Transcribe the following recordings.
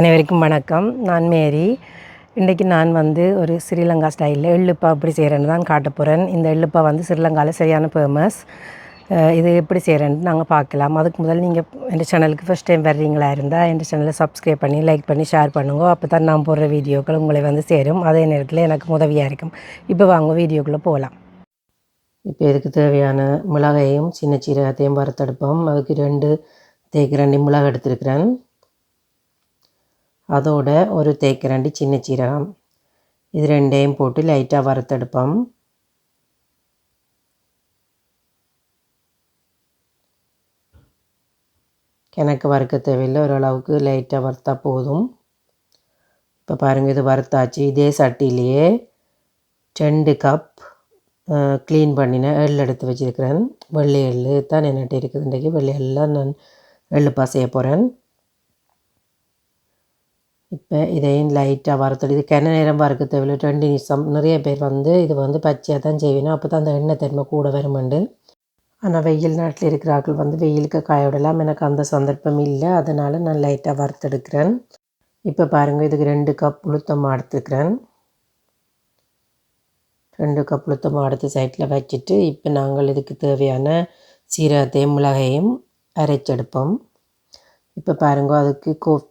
அனைவருக்கும் வணக்கம். நான் மேரி. இன்றைக்கி நான் வந்து ஒரு ஸ்ரீலங்கா ஸ்டைலில் எள்ளுப்பா எப்படி செய்கிறேன்னு தான் காட்ட போகிறேன் இந்த எள்ளுப்பா வந்து ஸ்ரீலங்காவில் சரியான ஃபேமஸ் இது எப்படி செய்கிறேன்னு நாங்கள் பார்க்கலாம். அதுக்கு முதல் நீங்கள் என் சேனலுக்கு ஃபஸ்ட் டைம் வர்றீங்களா இருந்தால் என் சேனலை சப்ஸ்கிரைப் பண்ணி லைக் பண்ணி ஷேர் பண்ணுங்க. அப்போ தான் நான் போடுற வீடியோக்கள் உங்களை வந்து சேரும். அதே நேரத்தில் எனக்கு உதவியாக இருக்கும். இப்போ வாங்க வீடியோக்குள்ளே போகலாம் இப்போ இதுக்கு தேவையான மிளகையும் சின்ன சீரகத்தையும் வறுத்தெடுப்போம். அதுக்கு ரெண்டு தேய்க்கிறண்டி மிளகு எடுத்துருக்கிறேன். அதோட ஒரு தேய்க்கிறண்டி சின்ன சீரகம். இது ரெண்டையும் போட்டு லைட்டாக வறுத்தெடுப்போம். கிணக்கு வறுக்க தேவையில்லை ஓரளவுக்கு லைட்டாக வறுத்தா போதும். இப்போ பாருங்கள் இது வறுத்தாச்சு. இதே சட்டிலேயே ரெண்டு கப் க்ளீன் பண்ணின எள் எடுத்து வச்சுருக்கிறேன். வெள்ளை எள் தான் என்னட்டு இருக்குது. இன்றைக்கு வெள்ளை எல்லாம் நான் எள்ளுப்பா செய்ய போகிறேன் இப்போ இதையும் லைட்டாக வறுத்தல் இது கிண நேரம் வறுக்க தேவையில்லை ரெண்டு நிமிஷம் நிறைய பேர் வந்து இது வந்து பச்சையாக தான் செய்வேணும் அப்போ தான் அந்த எண்ணெய் தன்மை கூட வருமெண்டு ஆனால் வெயில் நாட்டில் இருக்கிற ஆட்கள் வந்து வெயிலுக்கு காய விடலாம் எனக்கு அந்த சந்தர்ப்பம் இல்லை. அதனால் நான் லைட்டாக வறுத்தெடுக்கிறேன். இப்போ பாருங்கள் இதுக்கு ரெண்டு கப் உளுத்தம் எடுத்துக்கிறேன். ரெண்டு கப் உளுத்தம் அடுத்த சைட்டில் வச்சுட்டு இப்போ நாங்கள் இதுக்கு தேவையான சீரகத்தையும் மிளகையும் அரைச்செடுப்போம். இப்போ பாருங்க அதுக்கு கோப்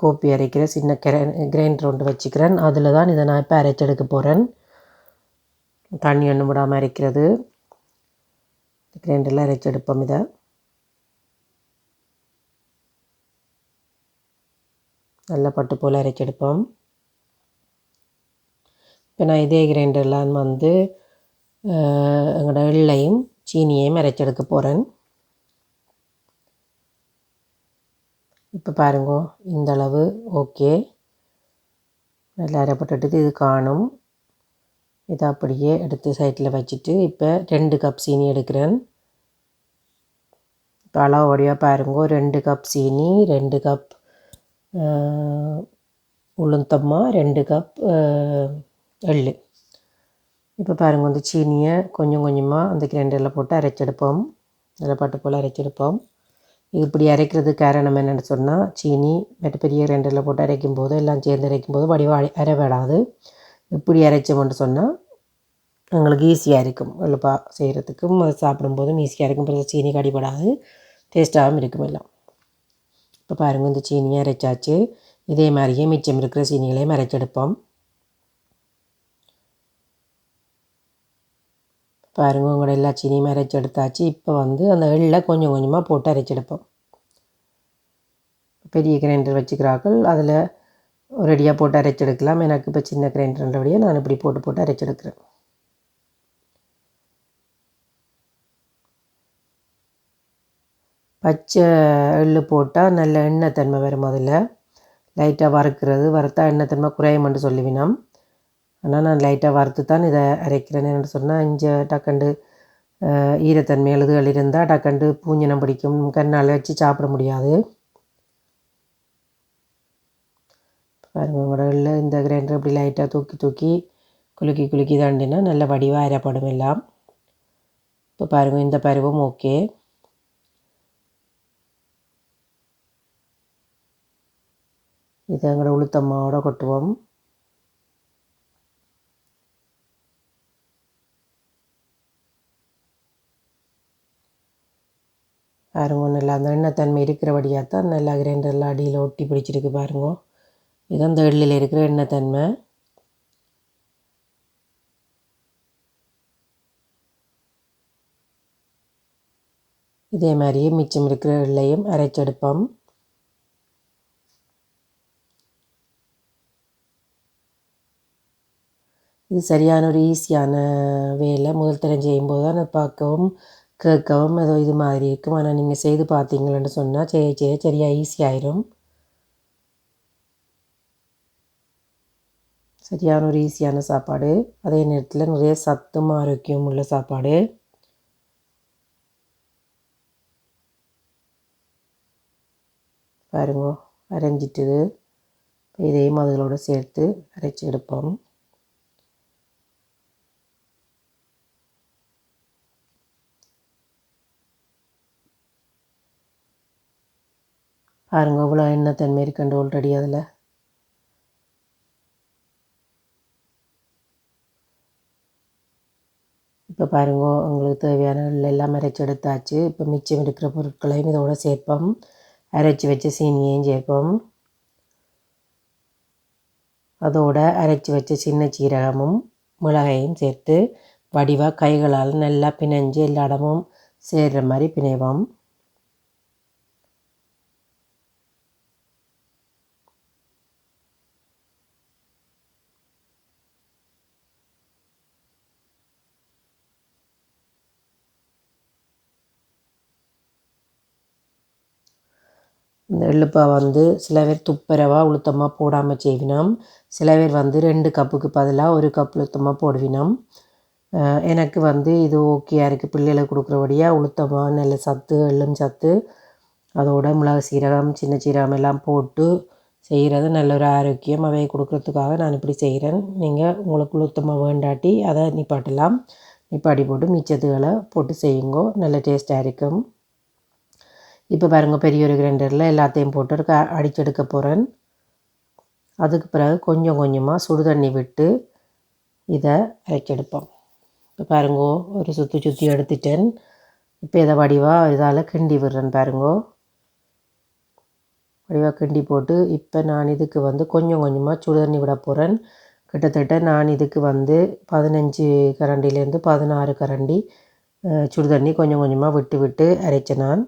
கோப்பி அரைக்கிற சின்ன கிரை கிரைண்டர் ஒன்று வச்சுக்கிறேன். அதில் தான் இதை நான் இப்போ அரைச்செடுக்க போகிறேன் தண்ணி ஒன்றும் விடாமல் அரைக்கிறது. கிரைண்டரில் அரைச்செடுப்போம் இதை. நல்ல பட்டு போல் அரைச்செடுப்போம் இப்போ நான் இதே கிரைண்டர்லாம் வந்து எங்களோட எள்ளையும் சீனியையும் அரைச்செடுக்க போகிறேன் இப்போ பாருங்க இந்த அளவு ஓகே. நல்லா அரைப்பட்டுட்டு இது காணும். இதை அப்படியே எடுத்து சைட்டில் வச்சுட்டு இப்போ ரெண்டு கப் சீனி எடுக்கிறேன். இப்போ அளவோடையாக பாருங்க ரெண்டு கப் சீனி ரெண்டு கப் உளுந்தம்மா ரெண்டு கப் எள் இப்போ பாருங்கள் வந்து சீனியை கொஞ்சம் கொஞ்சமாக அந்த கிரைண்டரில் போட்டு அரைச்செடுப்போம். அதில் பட்டு போல் அரைச்செடுப்போம். இப்படி அரைக்கிறது காரணம் என்னென்னு சொன்னால் சீனி மற்ற பெரிய கிரைண்டரில் போட்டு அரைக்கும் போது எல்லாம் சேர்ந்து அரைக்கும் போது வடிவாக அரைவிடாது இப்படி அரைச்சோம்னு சொன்னால் எங்களுக்கு ஈஸியாக இருக்கும். எள்ளுப்பா செய்கிறதுக்கும் அது சாப்பிடும்போதும் ஈஸியாக இருக்கும். பிறகு சீனி கடிபடாது. டேஸ்ட்டாகவும் இருக்கும் எல்லாம். இப்போ பாருங்கள் இந்த சீனியை அரைச்சாச்சு. இதே மாதிரியே மிச்சம் இருக்கிற சீனிகளையும் அரைச்செடுப்போம். பாருங்க உங்களோட எல்லா சீனியும் அரைச்சி எடுத்தாச்சு. இப்போ வந்து அந்த எள்ளை கொஞ்சம் கொஞ்சமாக போட்டு அரைச்செடுப்போம் பெரிய கிரைண்டர் வச்சுக்கிறார்கள். அதில் ரெடியாக போட்டு அரைச்செடுக்கலாம் எனக்கு இப்போ சின்ன கிரைண்டர்ன்றபடியாக நான் இப்படி போட்டு போட்டு அரைச்செடுக்கிறேன் பச்சை எள்ளு போட்டால் நல்ல எண்ணெய் தன்மை வரும் அதில். லைட்டாக வறுக்கிறது. வறுத்தா எண்ணெய் தன்மை குறையுமென்று சொல்லுவினோம் ஆனால் நான் லைட்டாக வறுத்து தான் இதை அரைக்கிறேன் என்ன சொன்னால் இங்கே டக்கண்டு ஈரத்தன்மை எழுதுகள் இருந்தால் டக்கண்டு பூஞ்சனம் பிடிக்கும் கண்ணால் வச்சு சாப்பிட முடியாது. பாருங்கள் இந்த கிரைண்டர் இப்படி லைட்டாக தூக்கி தூக்கி குலுக்கி குலுக்கி தாண்டினா நல்ல வடிவாக அரைப்படும் எல்லாம். இப்போ பாருங்கள் இந்த பருவம் ஓகே இதை எங்களோட உளுத்தம்மாவோட கொட்டுவோம். பாருங்க நல்லா அந்த எண்ணெய் தன்மை இருக்கிறபடியாக தான் நல்லா கிரைண்டரில் அடியில் ஒட்டி பிடிச்சிருக்கு பாருங்க. இது அந்த எள்ளில் இருக்கிற எண்ணெய் தன்மை இதே மாதிரியே மிச்சம் இருக்கிற எள்ளையும் அரைச்செடுப்போம். இது சரியான ஒரு ஈஸியான வேலை. முதல் தரம் செய்யும்போது தான் பார்க்கவும் கேட்கவும் ஏதோ இது மாதிரி இருக்கும். ஆனால் நீங்கள் செய்து பார்த்தீங்களேன்னு சொன்னால் செய்ய செய்ய சரியாக ஈஸியாயிரும் சரியான ஒரு ஈஸியான சாப்பாடு. அதே நேரத்தில் நிறைய சத்தும் ஆரோக்கியம் உள்ள சாப்பாடு. பாருங்க அரைஞ்சிட்டு இதையும் அதுகளோடு சேர்த்து அரைச்சி எடுப்போம். பாருங்க இவ்வளோ எண்ணெய் தன்மை இருக்குண்டு ஆல்ரெடி அதில். இப்போ பாருங்க உங்களுக்கு தேவையான எல்லாம் அரைச்சி எடுத்தாச்சு. இப்போ மிச்சம் இருக்கிற பொருட்களையும் இதோட சேர்ப்போம். அரைச்சி வச்ச சீனியையும் சேர்ப்போம். அதோட அரைச்சி வச்ச சின்ன சீரகமும் மிளகையும் சேர்த்து வடிவாக கைகளால் நல்லா பிணைஞ்சு எல்லா இடமும் சேர்கிற மாதிரி பிணைவோம். இந்த எள்ளுப்பா வந்து சில பேர் துப்பரவாக உளுத்தமாக போடாமல் செய்வினோம். சில பேர் வந்து ரெண்டு கப்புக்கு பதிலாக ஒரு கப் உளுத்தமாக போடுவினோம். எனக்கு வந்து இது ஓகேயா இருக்குது பிள்ளைகளுக்கு கொடுக்குறபடியாக உளுத்தமாக நல்ல சத்து எள்ளும் சத்து அதோட மிளகு சீரகம் சின்ன சீரகம் எல்லாம் போட்டு செய்கிறது நல்ல ஒரு ஆரோக்கியம். அவையை கொடுக்குறதுக்காக நான் இப்படி செய்கிறேன் நீங்கள் உங்களுக்கு உளுத்தமாக வேண்டாட்டி அதை நிப்பாட்டலாம். நிப்பாட்டி போட்டு மிச்சத்துகளை போட்டு செய்யுங்கோ. நல்ல டேஸ்ட்டாக இருக்கும். இப்போ பாருங்க பெரிய ஒரு கிரைண்டரில் எல்லாத்தையும் போட்டு க அடிச்செடுக்க போகிறேன் அதுக்கு பிறகு கொஞ்சம் கொஞ்சமாக சுடு தண்ணி விட்டு இதை அரைச்செடுப்போம் இப்போ பாருங்கோ ஒரு சுற்றி சுற்றி எடுத்துட்டேன். இப்போ இதை வடிவாக இதால் கிண்டி விடுறேன் பாருங்கோ. வடிவாக கிண்டி போட்டு இப்போ நான் இதுக்கு வந்து கொஞ்சம் கொஞ்சமாக சுடு தண்ணி விட போகிறேன் கிட்டத்தட்ட நான் இதுக்கு வந்து பதினஞ்சு கரண்டிலேருந்து பதினாறு கரண்டி சுடு தண்ணி கொஞ்சம் கொஞ்சமாக விட்டு விட்டு அரைச்சேன் நான்.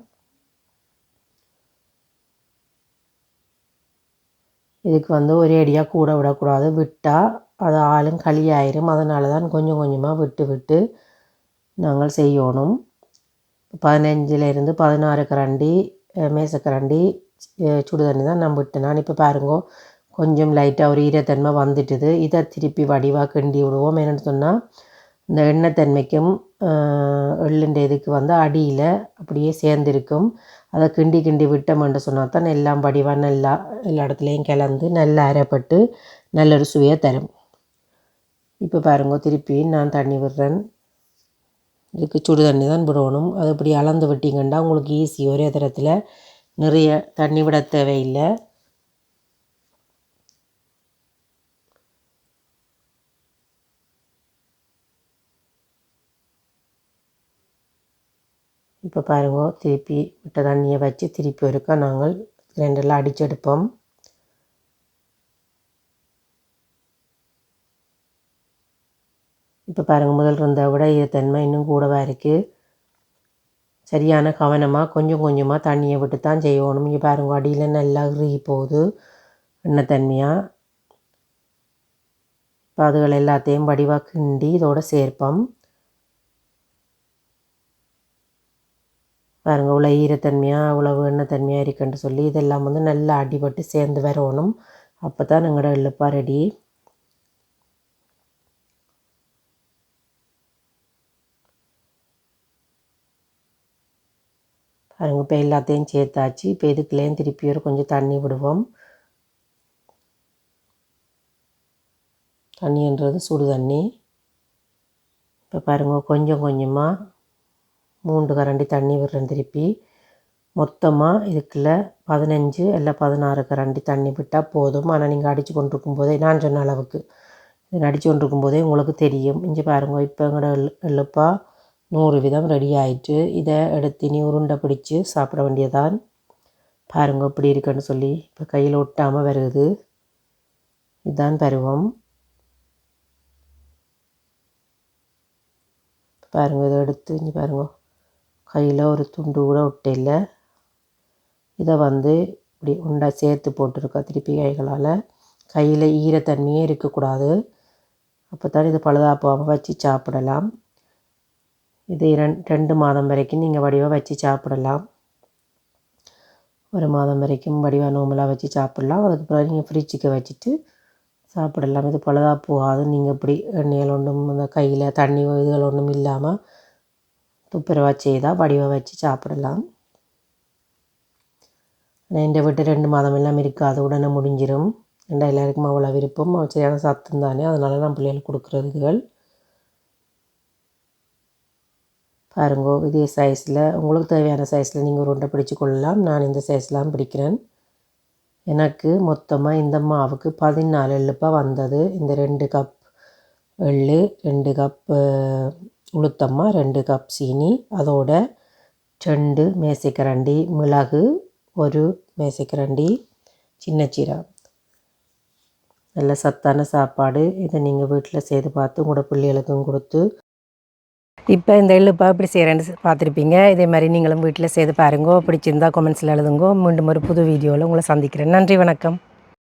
இதுக்கு வந்து ஒரே அடியாக கூட விடக்கூடாது. விட்டால் அது ஆளும் களியாயிரும். அதனால தான் கொஞ்சம் கொஞ்சமாக விட்டு விட்டு நாங்கள் செய்யணும். பதினஞ்சிலேருந்து பதினாறு கரண்டி மேசக்கரண்டி சுடு தண்ணி தான் நான் விட்டு நான் இப்போ பாருங்கோ கொஞ்சம் லைட்டாக ஒரு ஈரத்தன்மை வந்துட்டுது. இதை திருப்பி வடிவாக கிண்டி விடுவோம். என்னென்னு சொன்னால் இந்த எண்ணெய்த்தன்மைக்கும் எள்ளுண்ட இதுக்கு வந்து அடியில் அப்படியே சேர்ந்துருக்கும். அதை கிண்டி கிண்டி விட்டோம்னு சொன்னால் தான் எல்லாம் வடிவாக நல்லா எல்லா இடத்துலையும் கிளந்து நல்லா அரைப்பட்டு நல்ல ஒரு சுவையை தரும். இப்போ பாருங்க திருப்பி நான் தண்ணி விடுறேன். இதுக்கு சுடு தண்ணி தான் விடணும். அது இப்படி அளந்து விட்டிங்கன்னா உங்களுக்கு ஈஸி ஒரே தரத்தில் நிறைய தண்ணி விட தேவையில்லை. இப்போ பாருங்க திருப்பி விட்ட தண்ணியை வச்சு திருப்பி ஒருக்கா நாங்கள் கிரைண்டரில் அடிச்செடுப்போம். இப்போ பாருங்கள் முதல் இருந்த விட ஈரத்தன்மை இன்னும் கூடவாக இருக்குது சரியான கவனமாக கொஞ்சம் கொஞ்சமாக தண்ணியை விட்டு தான் செய்யணும். இங்கே பாருங்க அடியில் நல்லா இறுகி போகுது. எண்ணெய் தன்மையாக இப்போ அதுகள் எல்லாத்தையும் வடிவாக கிண்டி இதோட சேர்ப்போம். பாருங்க இவ்வளோ ஈரத்தன்மையாக இவ்வளவு எண்ணெய்த்தன்மையாக இருக்குன்னு சொல்லி இதெல்லாம் வந்து நல்லா அடிபட்டு சேர்ந்து வரணும். அப்போ தான் எங்களோட இழுப்பா ரெடி பாருங்க இப்போ எல்லாத்தையும் சேர்த்தாச்சு. இப்போ இதுக்குள்ளேயும் திருப்பி ஒரு கொஞ்சம் தண்ணி விடுவோம். தண்ணின்றது சுடு தண்ணி. இப்போ பாருங்கள் கொஞ்சம் கொஞ்சமாக மூன்று கரண்டி தண்ணி விடுறேன் திருப்பி. மொத்தமாக இதுக்குள்ள பதினஞ்சு இல்லை பதினாறு கரண்டி தண்ணி விட்டால் போதும். ஆனால் நீங்கள் அடித்து கொண்டிருக்கும் போதே நான் சொன்ன அளவுக்கு. இது அடித்து கொண்டிருக்கும் போதே உங்களுக்கு தெரியும். இஞ்சி பாருங்க இப்போ எங்களோட எழுப்பாக நூறு விதம் ரெடி ஆயிட்டு இதை எடுத்து நீ உருண்டை பிடிச்சி சாப்பிட வேண்டியதான் பாருங்க இப்படி இருக்குன்னு சொல்லி இப்போ கையில் ஒட்டாமல் வருது. இதுதான் பருவம். பாருங்கள் இதை எடுத்து இங்கே பாருங்க. கையில் ஒரு துண்டு கூட ஒட்டையில் இதை வந்து இப்படி உண்டை சேர்த்து போட்டிருக்கா திருப்பி கைகளால். கையில் ஈரத்தன்மையே இருக்கக்கூடாது அப்போ தான் இது பழுதாப்பாக வச்சு சாப்பிடலாம். இது ரெண் ரெண்டு மாதம் வரைக்கும் நீங்கள் வடிவாக வச்சு சாப்பிடலாம். ஒரு மாதம் வரைக்கும் வடிவாக நோம்பலாக வச்சு சாப்பிடலாம். அதுக்கு பிறகு நீங்கள் ஃப்ரிட்ஜுக்கு வச்சுட்டு சாப்பிடலாம். இது பழுதாக போகாது நீங்கள் இப்படி எண்ணெயில் ஒன்றும் இந்த கையில் தண்ணி இதுகள் ஒன்றும் இல்லாமல் துப்புரவாக செய்தால் வடிவாக வச்சு சாப்பிடலாம். என் வீட்டு ரெண்டு மாதம் எல்லாம் இருக்காது உடனே முடிஞ்சிடும் ரெண்டா எல்லாருக்கும் அவ்வளோ விருப்பம்? சரியான சத்தம் தானே அதனால நான் பிள்ளைகளுக்கு கொடுக்குறதுகள் பாருங்கோ இதே சைஸில் உங்களுக்கு தேவையான சைஸில் நீங்கள் உருண்டை பிடிச்சு கொள்ளலாம். நான் இந்த சைஸ்லாம் பிடிக்கிறேன். எனக்கு மொத்தமாக இந்த மாவுக்கு பதினாலு எள்ளுப்பா வந்தது. இந்த ரெண்டு கப் எள்ளு ரெண்டு கப் உளுத்தம்மா ரெண்டு கப் சீனி அதோட செண்டு மேசைக்கரண்டி மிளகு ஒரு மேசைக்கரண்டி சின்ன நல்ல சத்தான சாப்பாடு. இதை நீங்கள் வீட்டில் செய்து பார்த்து உங்களோட பிள்ளைகளுக்கும் கொடுத்து இப்போ இந்த எள்ளுப்பா இப்படி செய்கிறேன்னு பார்த்துருப்பீங்க. இதே மாதிரி நீங்களும் வீட்டில் செய்து பாருங்கோ. பிடிச்சிருந்தா கமெண்ட்ஸில் எழுதுங்கோ. மீண்டும் ஒரு புது வீடியோவில் உங்களை சந்திக்கிறேன். நன்றி வணக்கம்.